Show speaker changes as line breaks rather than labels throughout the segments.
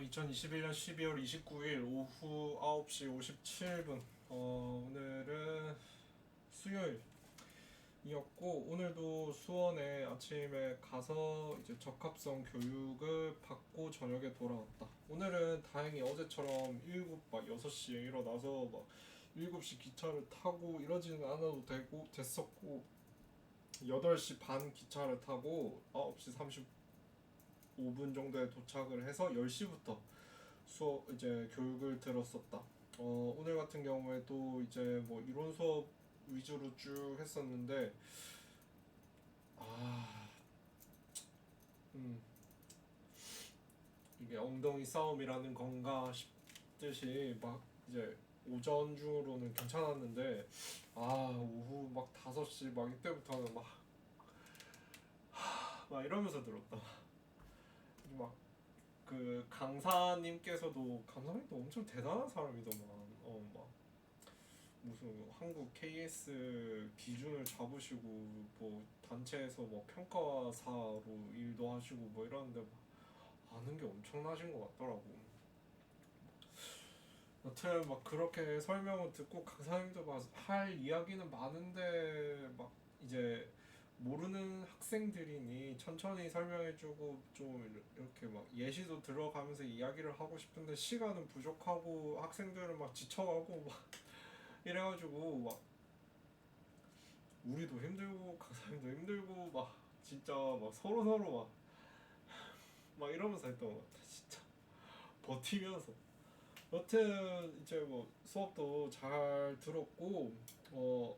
2021년 12월 29일 오후 9시 57분. 어, 오늘은 수요일이었고 오늘도 수원에 아침에 가서 이제 적합성 교육을 받고 저녁에 돌아왔다. 오늘은 다행히 어제처럼 7, 막 6시에 일어나서 막 7시 기차를 타고 이러지는 않아도 되고 됐었고 8시 반 기차를 타고 9시 35분 정도에 도착을 해서 10시부터 수업 이제 교육을 들었었다. 어, 오늘 같은 경우에도 이제 뭐 이론 수업 위주로 쭉 했었는데 아, 음, 이게 엉덩이 싸움이라는 건가 싶듯이 막 이제 오전 중으로는 괜찮았는데 아 오후 막 5시 막 이때부터는 막, 하, 막 이러면서 들었다. 막 그 강사님께서도 강사님도 엄청 대단한 사람이더만 어막 무슨 한국 KS 기준을 잡으시고 뭐 단체에서 뭐 평가사로 일도 하시고 뭐 이러는데 막 아는 게 엄청나신 것 같더라고. 여튼 막 그렇게 설명을 듣고 강사님도 막 할 이야기는 많은데 막 이제 모르는 학생들이니 천천히 설명해주고 좀 이렇게 막 예시도 들어가면서 이야기를 하고 싶은데 시간은 부족하고 학생들은 막 지쳐가고 막 이래가지고 막 우리도 힘들고 강사님도 힘들고 막 진짜 막 서로 서로 막 막 이러면서 했던 것 같아 진짜. 버티면서. 여튼 이제 뭐 수업도 잘 들었고 어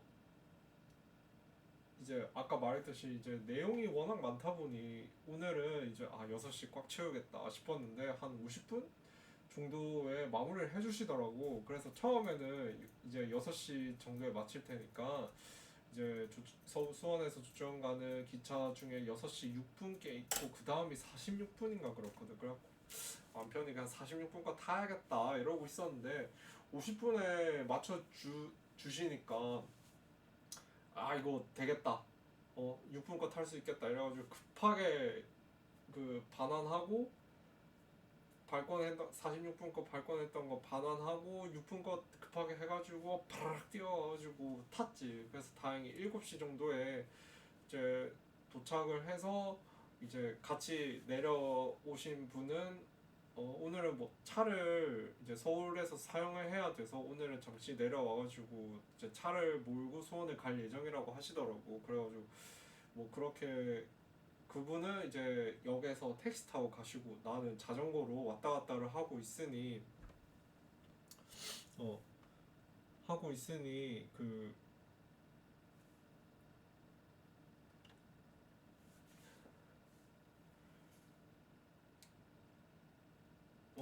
이제 아까 말했듯이 이제 내용이 워낙 많다 보니 오늘은 이제 아 6시 꽉 채우겠다 싶었는데 한 50분 정도에 마무리를 해주시더라고. 그래서 처음에는 이제 6시 정도에 마칠 테니까 이제 조, 서, 수원에서 조정 가는 기차 중에 6시 6분께 있고 그 다음이 46분인가 그렇거든. 그래갖고 남편이 그냥 46분 거 타야겠다 이러고 있었는데 50분에 맞춰 주, 주시니까 아 이거 되겠다. 어 6분 거탈수 있겠다. 이래가지고 급하게 그 반환하고 발권했던 46분 거 발권했던 거 반환하고 6분 거 급하게 해가지고 바락 뛰어가지고 탔지. 그래서 다행히 7시 정도에 이제 도착을 해서 이제 같이 내려오신 분은 어, 오늘은 뭐 차를 이제 서울에서 사용을 해야 돼서 오늘은 잠시 내려와가지고 이제 차를 몰고 수원에 갈 예정이라고 하시더라고. 그래가지고 뭐 그렇게 그분은 이제 역에서 택시 타고 가시고 나는 자전거로 왔다 갔다를 하고 있으니 어 하고 있으니 그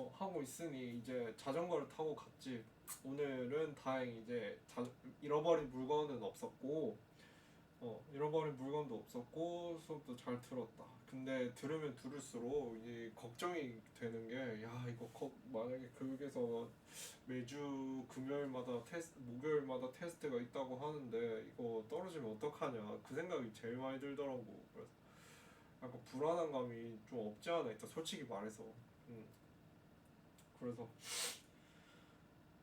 어, 하고 있으니 이제 자전거를 타고 갔지. 오늘은 다행히 이제 자, 잃어버린 물건은 없었고, 어, 잃어버린 물건도 없었고 수업도 잘 들었다. 근데 들으면 들을수록 이제 걱정이 되는 게, 야 이거 거, 만약에 교육에서 매주 금요일마다 테스트, 목요일마다 테스트가 있다고 하는데 이거 떨어지면 어떡하냐 그 생각이 제일 많이 들더라고. 그래서 약간 불안한 감이 좀 없지 않아 있다. 솔직히 말해서. 음. 그래서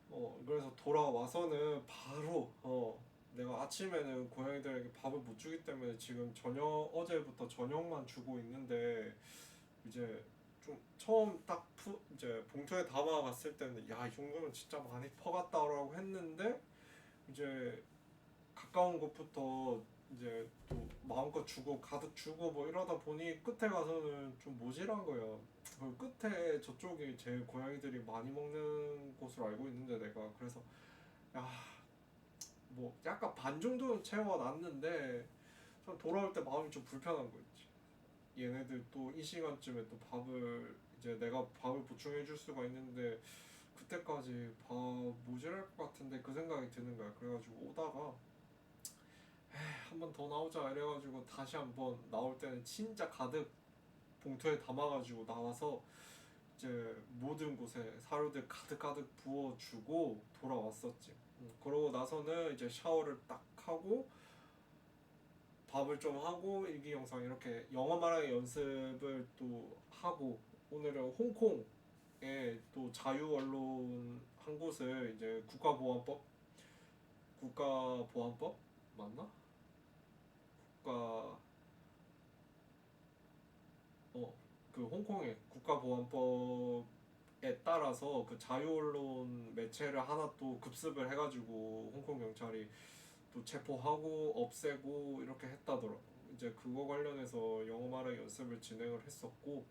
어 그래서 돌아와서는 바로 어 내가 아침에는 고양이들에게 밥을 못 주기 때문에 지금 저녁 어제부터 저녁만 주고 있는데 이제 좀 처음 딱 푸, 이제 봉투에 담아갔을 때는 야 이 정도면 진짜 많이 퍼갔다라고 했는데 이제 가까운 곳부터 이제 또 마음껏 주고 가득 주고 뭐 이러다 보니 끝에 가서는 좀 모질한 거야. 그 끝에 저쪽이 제일 고양이들이 많이 먹는 곳으로 알고 있는데 내가 그래서 야 뭐 약간 반 정도는 채워놨는데 참 돌아올 때 마음이 좀 불편한 거 있지. 얘네들 또 이 시간쯤에 또 밥을 이제 내가 밥을 보충해 줄 수가 있는데 그때까지 밥 모자랄 것 같은데 그 생각이 드는 거야. 그래가지고 오다가 한 번 더 나오자 이래가지고 다시 한번 나올 때는 진짜 가득 봉투에 담아가지고 나와서 이제 모든 곳에 사료들 가득 가득 부어주고 돌아왔었지. 음, 그러고 나서는 이제 샤워를 딱 하고 밥을 좀 하고 일기 영상 이렇게 영어 말하기 연습을 또 하고 오늘은 홍콩 또 자유 언론 한 곳을 이제 국가보안법 국가보안법 맞나? 국가 어그 홍콩의 국가보안법에 따라서 그 자유 언론 매체를 하나 또 급습을 해가지고 홍콩 경찰이 또 체포하고 없애고 이렇게 했다더라고. 이제 그거 관련해서 영어 말의 연습을 진행을 했었고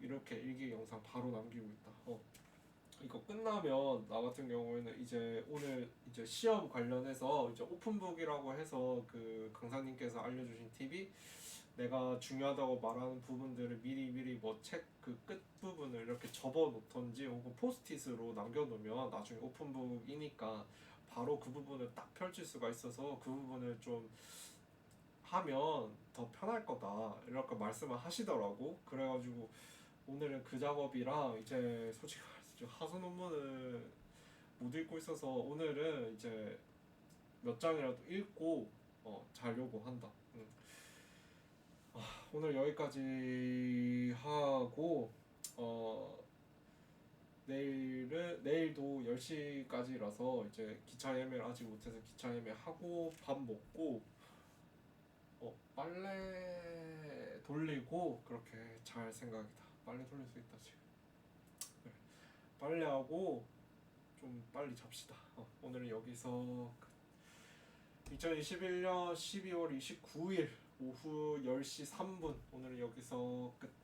이렇게 일기 영상 바로 남기고 있다. 어. 이거 끝나면 나 같은 경우에는 이제 오늘 이제 시험 관련해서 이제 오픈북이라고 해서 그 강사님께서 알려주신 팁이 내가 중요하다고 말하는 부분들을 미리 미리 뭐 책 그 끝 부분을 이렇게 접어 놓던지 혹은 포스트잇으로 남겨 놓으면 나중에 오픈북이니까 바로 그 부분을 딱 펼칠 수가 있어서 그 부분을 좀 하면 더 편할 거다 이렇게 말씀을 하시더라고. 그래가지고 오늘은 그 작업이랑 이제 솔직히 지금 하수 논문을 못 읽고 있어서 오늘은 이제 몇 장이라도 읽고 어, 자려고 한다 응. 아, 오늘 여기까지 하고 어 내일은 내일도 10시까지라서 이제 기차 예매를 아직 못해서 기차 예매 하고 밥 먹고 어 빨래 돌리고 그렇게 잘 생각이다. 빨래 돌릴 수 있다 지금. 네. 빨래하고 좀 빨리 잡시다. 어, 오늘은 여기서 끝. 2021년 12월 29일 오후 10시 3분 오늘은 여기서 끝.